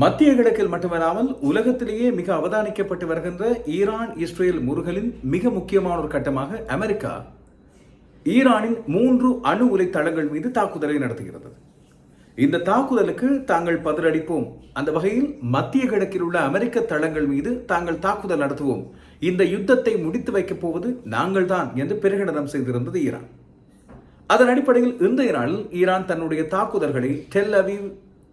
மத்திய கிழக்கில் மட்டுமல்லாமல் உலகத்திலேயே மிக அவதானிக்கப்பட்டு வருகின்ற ஈரான் இஸ்ரேல் முருகலின் மிக முக்கியமான ஒரு கட்டமாக அமெரிக்கா ஈரானின் மூன்று அணு உலை தளங்கள் மீது தாக்குதலை நடத்துகிறது. இந்த தாக்குதலுக்கு தாங்கள் பதிலளிப்போம். அந்த வகையில் மத்திய கிழக்கில் உள்ள அமெரிக்க தளங்கள் மீது தாங்கள் தாக்குதல் நடத்துவோம். இந்த யுத்தத்தை முடித்து வைக்கப் போவது நாங்கள்தான் என்று பிரகடனம் செய்திருந்தது ஈரான். அதன் அடிப்படையில் இன்றைய நாளில் ஈரான் தன்னுடைய தாக்குதல்களை டெல் அவீவ்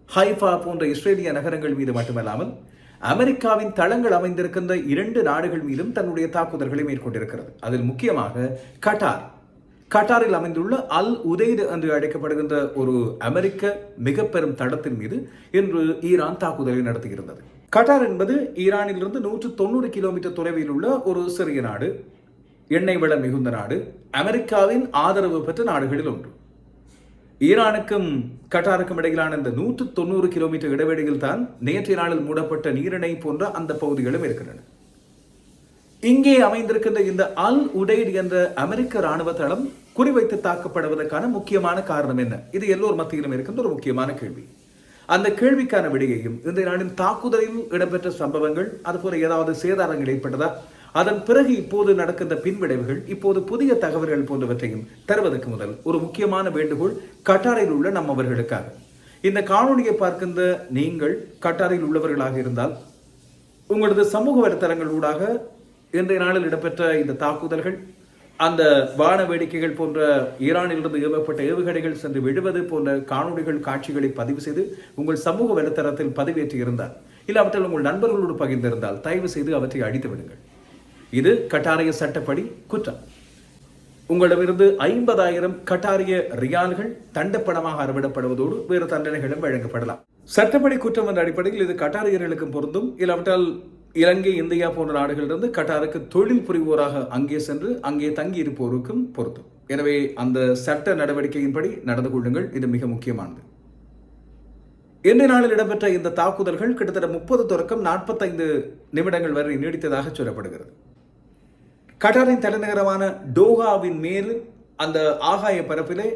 ஹைஃபா போன்ற இஸ்ரேலிய நகரங்கள் மீது மட்டுமல்லாமல் அமெரிக்காவின் தளங்கள் அமைந்திருக்கின்ற இரண்டு நாடுகள் மீதும் தன்னுடைய தாக்குதல்களை மேற்கொண்டிருக்கிறது. அதில் முக்கியமாக கட்டார். கட்டாரில் அமைந்துள்ள அல் உதைத் என்று அழைக்கப்படுகின்ற ஒரு அமெரிக்க மிக பெரும் தளத்தின் மீது இன்று ஈரான் தாக்குதலை நடத்துகிறது கட்டார் என்பது ஈரானிலிருந்து நூற்று தொண்ணூறு கிலோமீட்டர் தொலைவில் உள்ள ஒரு சிறிய நாடு. எண்ணெய் வளம் மிகுந்த நாடு. அமெரிக்காவின் ஆதரவு பெற்ற நாடுகளில் ஒன்று. ஈரானுக்கும் கட்டாருக்கும் இடையிலான இந்த நூற்று தொண்ணூறு கிலோமீட்டர் இடைவெளியில் தான் நேற்றைய நாளில் மூடப்பட்ட நீரிணை போன்ற அந்த பகுதிகளும் இருக்கின்றன. இங்கே அமைந்திருக்கின்ற இந்த அல் உடைட் என்ற அமெரிக்க ராணுவ தளம் குறிவைத்து தாக்கப்படுவதற்கான முக்கியமான காரணம் என்ன? இது எல்லோர் மத்தியிலும் இருக்கின்ற ஒரு முக்கியமான கேள்வி. அந்த கேள்விக்கான விடையையும் இந்த நாளின் தாக்குதலில் இடம்பெற்ற சம்பவங்கள் அதுபோல ஏதாவது சேதாரங்கள் ஏற்பட்டதா? அதன் பிறகு இப்போது நடக்கின்ற பின்விளைவுகள் இப்போது புதிய தகவல்கள் போன்றவற்றையும் தருவதற்கு முதல் ஒரு முக்கியமான வேண்டுகோள் கட்டாரில் உள்ள நம்மவர்களுக்காக இந்த காணொலியை பார்க்கின்ற நீங்கள் கட்டாரில் உள்ளவர்களாக இருந்தால் உங்களது சமூக வலைத்தளங்கள் ஊடாக இன்றைய நாளில் இடம்பெற்ற இந்த தாக்குதல்கள் அந்த வான வேடிக்கைகள் போன்ற ஈரானிலிருந்து ஏவப்பட்ட ஏவுகணைகள் சென்று விழுவது போன்ற காணொலிகள் காட்சிகளை பதிவு செய்து உங்கள் சமூக வலைத்தளத்தில் பதிவேற்றி இருந்தால் இல்லை இல்லாவற்றில் உங்கள் நண்பர்களோடு பகிர்ந்திருந்தால் தயவு செய்து அவற்றை அழித்து விடுங்கள் இது கட்டாரிய சட்டப்படி குற்றம். உங்களிடமிருந்து ஐம்பதாயிரம் கட்டாரிய ரியால்கள் தண்டப்பணமாக அறவிடப்படுவதோடு வேறு தண்டனைகளும் வழங்கப்படலாம். சட்டப்படி குற்றம் என்ற அடிப்படையில் இது கட்டாரியர்களுக்கும் பொருந்தும். இல்லாவிட்டால் இலங்கை இந்தியா போன்ற நாடுகளிலிருந்து கட்டாருக்கு தொழில் புரிவோராக அங்கே சென்று அங்கே தங்கி இருப்போருக்கும் பொருந்தும். எனவே அந்த சட்ட நடவடிக்கையின்படி நடந்து கொள்ளுங்கள். இது மிக முக்கியமானது. இன்றைய நாளில் இடம்பெற்ற இந்த தாக்குதல்கள் கிட்டத்தட்ட முப்பது தொடக்கம் நாற்பத்தைந்து நிமிடங்கள் வரை நீடித்ததாக சொல்லப்படுகிறது. கட்டாரின் தலைநகரமான டோஹாவின் மேல் அந்த ஆகாய பரப்பிலே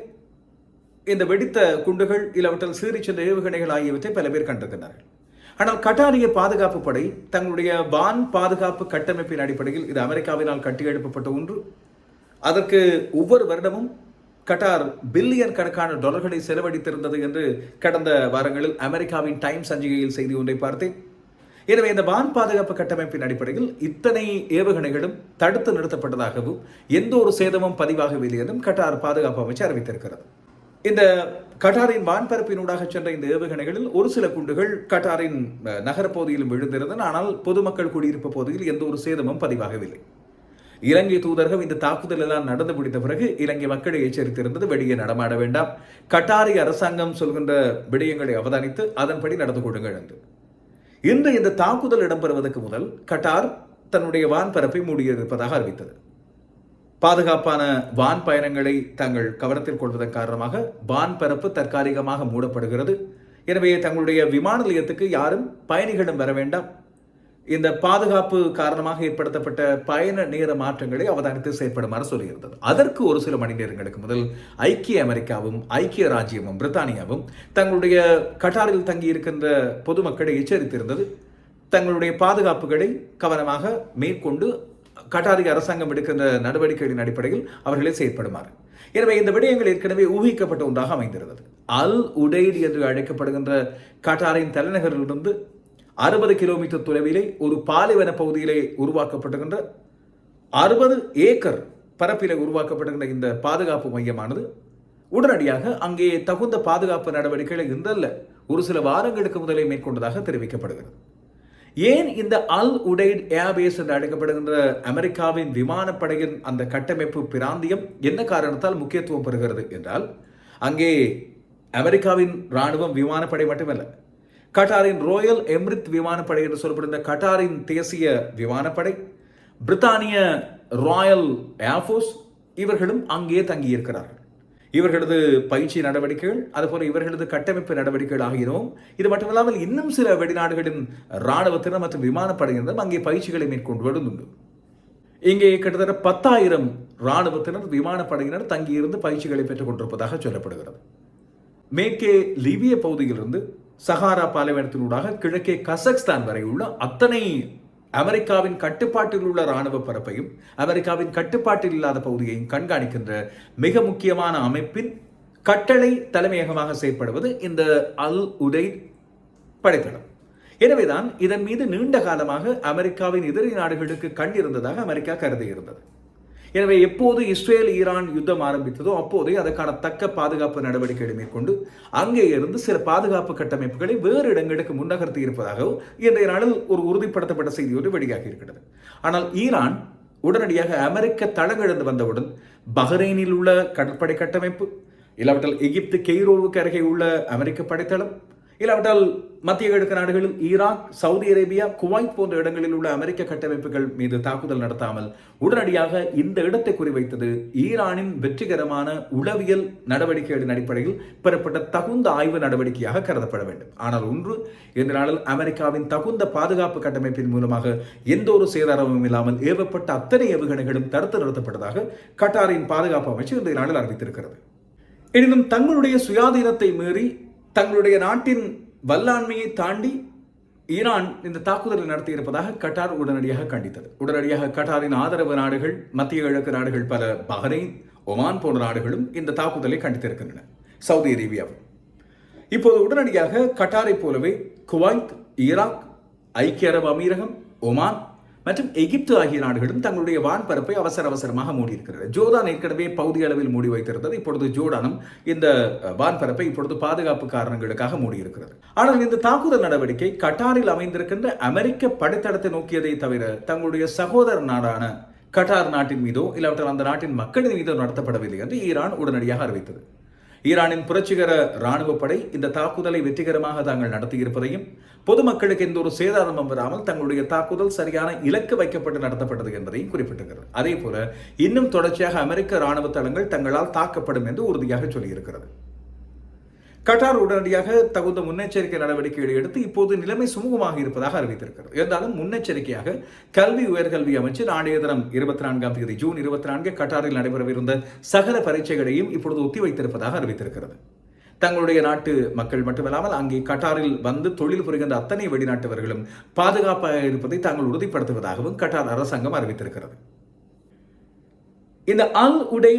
இந்த வெடித்த குண்டுகள் இல்லாவற்றில் சீறி சென்ற ஏவுகணைகள் ஆகியவற்றை பல பேர் கண்டிருக்கிறார்கள் ஆனால் கட்டாரிய பாதுகாப்பு படை தங்களுடைய வான் பாதுகாப்பு கட்டமைப்பின் அடிப்படையில் இது அமெரிக்காவினால் கட்டியெழுப்பப்பட்ட ஒன்று. அதற்கு ஒவ்வொரு வருடமும் கட்டார் பில்லியன் கணக்கான டாலர்களை செலவழித்திருந்தது என்று கடந்த வாரங்களில் அமெரிக்காவின் டைம் சஞ்சிகையில் செய்தி ஒன்றை பார்த்தேன். எனவே இந்த வான் பாதுகாப்பு கட்டமைப்பின் அடிப்படையில் இத்தனை ஏவுகணைகளும் தடுத்து நிறுத்தப்பட்டதாகவும் எந்த ஒரு சேதமும் பதிவாகவில்லை என்றும் கட்டார் பாதுகாப்பு அமைச்சர் அறிவித்திருக்கிறது. இந்த கட்டாரின் வான்பரப்பினூடாக சென்ற இந்த ஏவுகணைகளில் ஒரு சில குண்டுகள் கட்டாரின் நகரப்பகுதியிலும் விழுந்திருந்தன. ஆனால் பொதுமக்கள் குடியிருப்பு பகுதியில் எந்த ஒரு சேதமும் பதிவாகவில்லை. இலங்கை தூதரகம் இந்த தாக்குதல் எல்லாம் நடந்து முடிந்த பிறகு இலங்கை மக்களை எச்சரித்திருந்தது வெளியே நடமாட வேண்டாம். கட்டாரி அரசாங்கம் சொல்கின்ற விடயங்களை அவதானித்து அதன்படி நடந்து கொடுங்கள் என்று. இன்று இந்த தாக்குதல் இடம்பெறுவதற்கு முதல் கட்டார் தன்னுடைய வான்பரப்பை மூடியிருப்பதாக அறிவித்தது. பாதுகாப்பான வான் பயணங்களை தங்கள் கவனத்தில் கொள்வதன் காரணமாக வான்பரப்பு தற்காலிகமாக மூடப்படுகிறது. எனவே தங்களுடைய விமான நிலையத்துக்கு யாரும் பயணிகளும் வர வேண்டாம். இந்த பாதுகாப்பு காரணமாக ஏற்படுத்தப்பட்ட பயண நேர மாற்றங்களை அவதானித்து செயற்படுமாறு சொல்லியிருந்தது. அதற்கு ஒரு சில மணி நேரங்களுக்கு முதல் ஐக்கிய அமெரிக்காவும் ஐக்கிய ராஜ்யமும் பிரித்தானியாவும் தங்களுடைய கட்டாரில் தங்கியிருக்கின்ற பொதுமக்களை எச்சரித்திருந்தது. தங்களுடைய பாதுகாப்புகளை கவனமாக மேற்கொண்டு கட்டாரி அரசாங்கம் எடுக்கின்ற நடவடிக்கைகளின் அடிப்படையில் அவர்களே செயற்படுமாறு. எனவே இந்த விடயங்கள் ஏற்கனவே ஊகிக்கப்பட்ட ஒன்றாக அமைந்திருந்தது. அல் உடைட் என்று அழைக்கப்படுகின்ற கட்டாரின் தலைநகரிலிருந்து அறுபது கிலோமீட்டர் தொலைவிலே ஒரு பாலைவன பகுதியிலே உருவாக்கப்படுகின்ற அறுபது ஏக்கர் பரப்பிலே உருவாக்கப்படுகின்ற இந்த பாதுகாப்பு மையமானது உடனடியாக அங்கே தகுந்த பாதுகாப்பு நடவடிக்கைகளை இருந்தல்ல ஒரு சில வாரங்களுக்கு முதலே மேற்கொண்டதாக தெரிவிக்கப்படுகிறது. ஏன் இந்த அல் உடைட் ஏர்பேஸ் என்று அழைக்கப்படுகின்ற அமெரிக்காவின் விமானப்படையின் அந்த கட்டமைப்பு பிராந்தியம் என்ன காரணத்தால் முக்கியத்துவம் பெறுகிறது என்றால் அங்கே அமெரிக்காவின் ராணுவம் விமானப்படை மட்டுமல்ல கட்டாரின் ரோயல் எம்ரித் விமானப்படை என்று சொல்லப்படுகிற கட்டாரின் தேசிய விமானப்படை பிரித்தானிய ராயல் ஏர்ஃபோர்ஸ் இவர்களும் அங்கே தங்கியிருக்கிறார்கள். இவர்களது பயிற்சி நடவடிக்கைகள் அதுபோல இவர்களது கட்டமைப்பு நடவடிக்கைகள் ஆகியனவும் இது மட்டுமில்லாமல் இன்னும் சில வெளிநாடுகளின் இராணுவத்தினர் மற்றும் விமானப்படையினரும் அங்கே பயிற்சிகளை மேற்கொண்டு வருந்துண்டு இங்கே கிட்டத்தட்ட பத்தாயிரம் இராணுவத்தினர் விமானப்படையினர் தங்கியிருந்து பயிற்சிகளை பெற்றுக் கொண்டிருப்பதாக சொல்லப்படுகிறது. மேற்கே லிபிய பகுதியிலிருந்து சஹாரா பாலைவனத்தினூடாக கிழக்கே கசக்ஸ்தான் வரை உள்ள அத்தனை அமெரிக்காவின் கட்டுப்பாட்டில் உள்ள இராணுவ பரப்பையும் அமெரிக்காவின் கட்டுப்பாட்டில் இல்லாத பகுதியையும் கண்காணிக்கின்ற மிக முக்கியமான அமைப்பின் கட்டளை தலைமையகமாக செயற்படுவது இந்த அல் உதை படைத்தளம். எனவேதான் இதன் மீது நீண்ட காலமாக அமெரிக்காவின் எதிரி நாடுகளுக்கு கண் இருந்ததாக அமெரிக்கா கருதியிருந்தது. எனவே எப்போது இஸ்ரேல் ஈரான் யுத்தம் ஆரம்பித்ததோ அப்போதே அதற்கான தக்க பாதுகாப்பு நடவடிக்கைகளை மேற்கொண்டு அங்கே இருந்து சில பாதுகாப்பு கட்டமைப்புகளை வேறு இடங்களுக்கு முன்னகர்த்தி இருப்பதாகவும் இன்றைய நாளில் ஒரு உறுதிப்படுத்தப்பட்ட செய்தி ஒன்று வெளியாகி இருக்கிறது. ஆனால் ஈரான் உடனடியாக அமெரிக்க தளங்கிழந்து வந்தவுடன் பஹ்ரைனில் உள்ள கடற்படை கட்டமைப்பு இல்லாவிட்டால் எகிப்து கெய்ரோவுக்கு அருகே உள்ள அமெரிக்க படைத்தளம் இல்லாவிட்டால் மத்திய கிழக்கு நாடுகளில் ஈராக் சவுதி அரேபியா குவைத் போன்ற இடங்களில் உள்ள அமெரிக்க கட்டமைப்புகள் மீது தாக்குதல் நடத்தாமல் உடனடியாக இந்த இடத்தை குறிவைத்தது ஈரானின் வெற்றிகரமான உளவியல் நடவடிக்கைகளின் அடிப்படையில் பெறப்பட்ட தகுந்த ஆய்வு நடவடிக்கையாக கருதப்பட வேண்டும். ஆனால் ஒன்று இந்த நாளில் அமெரிக்காவின் தகுந்த பாதுகாப்பு கட்டமைப்பின் மூலமாக எந்த ஒரு சேதாரமும் இல்லாமல் ஏவப்பட்ட அத்தனை ஏவுகணைகளும் தடுத்து நிறுத்தப்பட்டதாக கட்டாரின் பாதுகாப்பு அமைச்சர் இந்த நாளில் அறிவித்திருக்கிறது. எனினும் தங்களுடைய சுயாதீனத்தை மீறி தங்களுடைய நாட்டின் வல்லாண்மையை தாண்டி ஈரான் இந்த தாக்குதலை நடத்தியிருப்பதாக கட்டார் உடனடியாக கண்டித்தது. உடனடியாக கட்டாரின் ஆதரவு நாடுகள் மத்திய கிழக்கு நாடுகள் பல பஹ்ரைன் ஒமான் போன்ற நாடுகளும் இந்த தாக்குதலை கண்டித்திருக்கின்றன. சவுதி அரேபியாவும். இப்போது உடனடியாக கட்டாரை போலவே குவைத் ஈராக் ஐக்கிய அரபு அமீரகம் ஒமான் மற்றும் எகிப்து ஆகிய நாடுகளும் தங்களுடைய வான்பரப்பை அவசர அவசரமாக மூடியிருக்கிறது. ஜோர்டான் ஏற்கனவே பகுதி அளவில் மூடி வைத்திருந்தது. இப்பொழுது ஜோர்டானும் இந்த வான்பரப்பை இப்பொழுது பாதுகாப்பு காரணங்களுக்காக மூடியிருக்கிறது. ஆனால் இந்த தாக்குதல் நடவடிக்கை கட்டாரில் அமைந்திருக்கின்ற அமெரிக்க படைத்தளத்தை நோக்கியதை தவிர தங்களுடைய சகோதர நாடான கட்டார் நாட்டின் மீதோ இல்லாவிட்டால் அந்த நாட்டின் மக்களின் மீதோ நடத்தப்படவில்லை என்று ஈரான் உடனடியாக அறிவித்தது. ஈரானின் புரட்சிகர ராணுவ படை இந்த தாக்குதலை வெற்றிகரமாக தாங்கள் நடத்தியிருப்பதையும் பொதுமக்களுக்கு எந்த ஒரு சேதாரமும் வராமல் தங்களுடைய தாக்குதல் சரியான இலக்கு வைக்கப்பட்டு நடத்தப்பட்டது என்பதையும் குறிப்பிட்டிருக்கிறது. அதே போல இன்னும் தொடர்ச்சியாக அமெரிக்க ராணுவ தளங்கள் தங்களால் தாக்கப்படும் என்று உறுதியாக சொல்லியிருக்கிறது. கட்டார் உடனடியாக தகுந்த முன்னெச்சரிக்கை நடவடிக்கைகளை எடுத்து இப்போது நிலைமை சுமூகமாக இருப்பதாக அறிவித்திருக்கிறது. இருந்தாலும் முன்னெச்சரிக்கையாக கல்வி உயர்கல்வி அமைச்சர் நாளைய தினம் இருபத்தி நான்காம் தேதி ஜூன் இருபத்தி நான்கு கட்டாரில் நடைபெறவிருந்த சகல பரீட்சைகளையும் இப்பொழுது ஒத்திவைத்திருப்பதாக அறிவித்திருக்கிறது. தங்களுடைய நாட்டு மக்கள் மட்டுமல்லாமல் அங்கே கட்டாரில் வந்து தொழில் புரிகின்ற அத்தனை வெளிநாட்டவர்களும் பாதுகாப்பாக இருப்பதை தாங்கள் உறுதிப்படுத்துவதாகவும் கட்டார் அரசாங்கம் அறிவித்திருக்கிறது. இந்த அல் உடை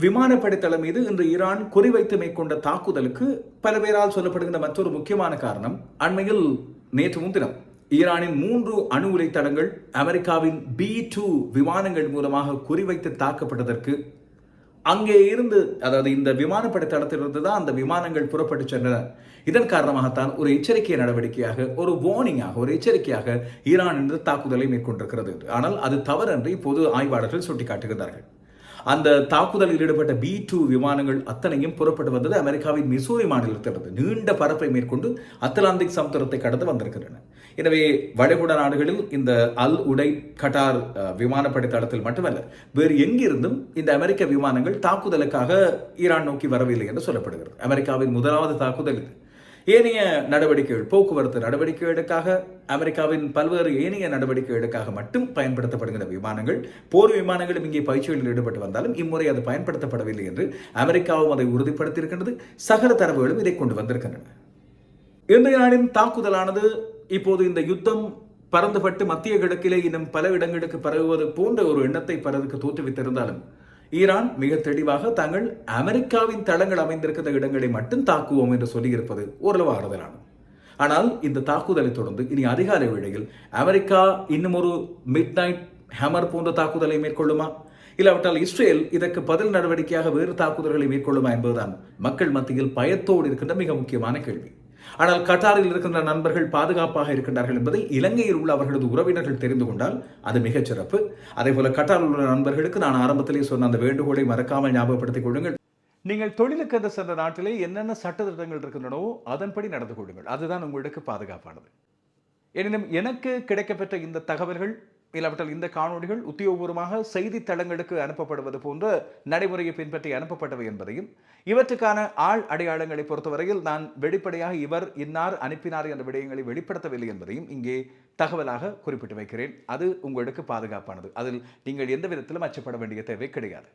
விமானப்படைத்தளம் மீது இன்று ஈரான் குறிவைத்து மேற்கொண்ட தாக்குதலுக்கு பல பேரால் சொல்லப்படுகின்ற மற்றொரு முக்கியமான காரணம் அண்மையில் நேற்று முன்தினம் ஈரானின் மூன்று அணு உலை அமெரிக்காவின் பி டூ விமானங்கள் மூலமாக குறிவைத்து தாக்கப்பட்டதற்கு அங்கே இருந்து அதாவது இந்த விமானப்படை தளத்திலிருந்து தான் அந்த விமானங்கள் புறப்பட்டு சென்றன. இதன் காரணமாகத்தான் ஒரு எச்சரிக்கை நடவடிக்கையாக ஒரு வார்னிங்காக ஒரு எச்சரிக்கையாக ஈரான் என்று தாக்குதலை மேற்கொண்டிருக்கிறது. ஆனால் அது தவறு என்று இப்போது ஆய்வாளர்கள் சுட்டிக்காட்டுகிறார்கள் அந்த தாக்குதலில் ஈடுபட்ட பி டூ விமானங்கள் அத்தனையும் புறப்பட்டு வந்தது அமெரிக்காவின் மிசூரி மாநிலத்திலிருந்து நீண்ட பரப்பை மேற்கொண்டு அத்லாந்திக் சமுத்திரத்தை கடந்து வந்திருக்கின்றன. எனவே வளைகுடா நாடுகளில் இந்த அல் உடை கட்டார் விமானப்படை தளத்தில் மட்டுமல்ல வேறு எங்கிருந்தும் இந்த அமெரிக்க விமானங்கள் தாக்குதலுக்காக ஈரான் நோக்கி வரவில்லை என்று சொல்லப்படுகிறது. அமெரிக்காவின் முதலாவது தாக்குதல் இது. ஏனைய நடவடிக்கைகள் போக்குவரத்து நடவடிக்கைகளுக்காக அமெரிக்காவின் பல்வேறு ஏனைய நடவடிக்கைகளுக்காக மட்டும் பயன்படுத்தப்படுகிற விமானங்கள் போர் விமானங்களும் இங்கே பயிற்சிகளில் ஈடுபட்டு வந்தாலும் இம்முறை அது பயன்படுத்தப்படவில்லை என்று அமெரிக்காவும் அதை உறுதிப்படுத்தியிருக்கின்றது. சகல தரவுகளும் இதை கொண்டு வந்திருக்கின்றன. இன்றைய நாளின் தாக்குதலானது இப்போது இந்த யுத்தம் பறந்துபட்டு மத்திய கிழக்கிலே இன்னும் பல இடங்களுக்கு பரவுவது போன்ற ஒரு எண்ணத்தை பலருக்கு தோற்றுவித்திருந்தாலும் ஈரான் மிக தெளிவாக தாங்கள் அமெரிக்காவின் தளங்கள் அமைந்திருக்கிற இடங்களை மட்டும் தாக்குவோம் என்று சொல்லியிருப்பது ஓரளவு ஆறுதலானது. ஆனால் இந்த தாக்குதலை தொடர்ந்து இனி அதிகாலை வேளையில் அமெரிக்கா இன்னும் ஒரு மிட் நைட் ஹேமர் போன்ற தாக்குதலை மேற்கொள்ளுமா? இல்லாவிட்டால் இஸ்ரேல் இதற்கு பதில் நடவடிக்கையாக வேறு தாக்குதல்களை மேற்கொள்ளுமா என்பதுதான் மக்கள் மத்தியில் பயத்தோடு இருக்கின்ற மிக முக்கியமான கேள்வி. ஆனால் கட்டாரில் இருக்கின்ற நண்பர்கள் பாதுகாப்பாக இருக்கின்றார்கள் என்பதை இலங்கையில் உள்ள அவர்களது உறவினர்கள் தெரிந்து கொண்டால் அது மிகச் சிறப்பு. அதே போல கட்டாரில் உள்ள நண்பர்களுக்கு நான் ஆரம்பத்திலே சொன்ன அந்த வேண்டுகோளை மறக்காமல் ஞாபகப்படுத்திக் கொள்ளுங்கள். நீங்கள் தொழிலுக்கு அந்த சென்ற நாட்டிலே என்னென்ன சட்ட திட்டங்கள் இருக்கின்றனவோ அதன்படி நடந்து கொள்ளுங்கள். அதுதான் உங்களுக்கு பாதுகாப்பானது. எனினும் எனக்கு கிடைக்கப்பெற்ற இந்த தகவல்கள் இல்லாவிட்டால் இந்த காணொலிகள் உத்தியோகபூர்வமாக செய்தித்தளங்களுக்கு அனுப்பப்படுவது போன்ற நடைமுறையை பின்பற்றி அனுப்பப்பட்டவை என்பதையும் இவற்றுக்கான ஆள் அடையாளங்களை பொறுத்தவரையில் நான் வெளிப்படையாக இவர் இன்னார் அனுப்பினார் என்ற விடயங்களை வெளிப்படுத்தவில்லை என்பதையும் இங்கே தகவலாக குறிப்பிட்டு வைக்கிறேன். அது உங்களுக்கு பாதுகாப்பானது. அதில் நீங்கள் எந்த விதத்திலும் அச்சப்பட வேண்டிய தேவை கிடையாது.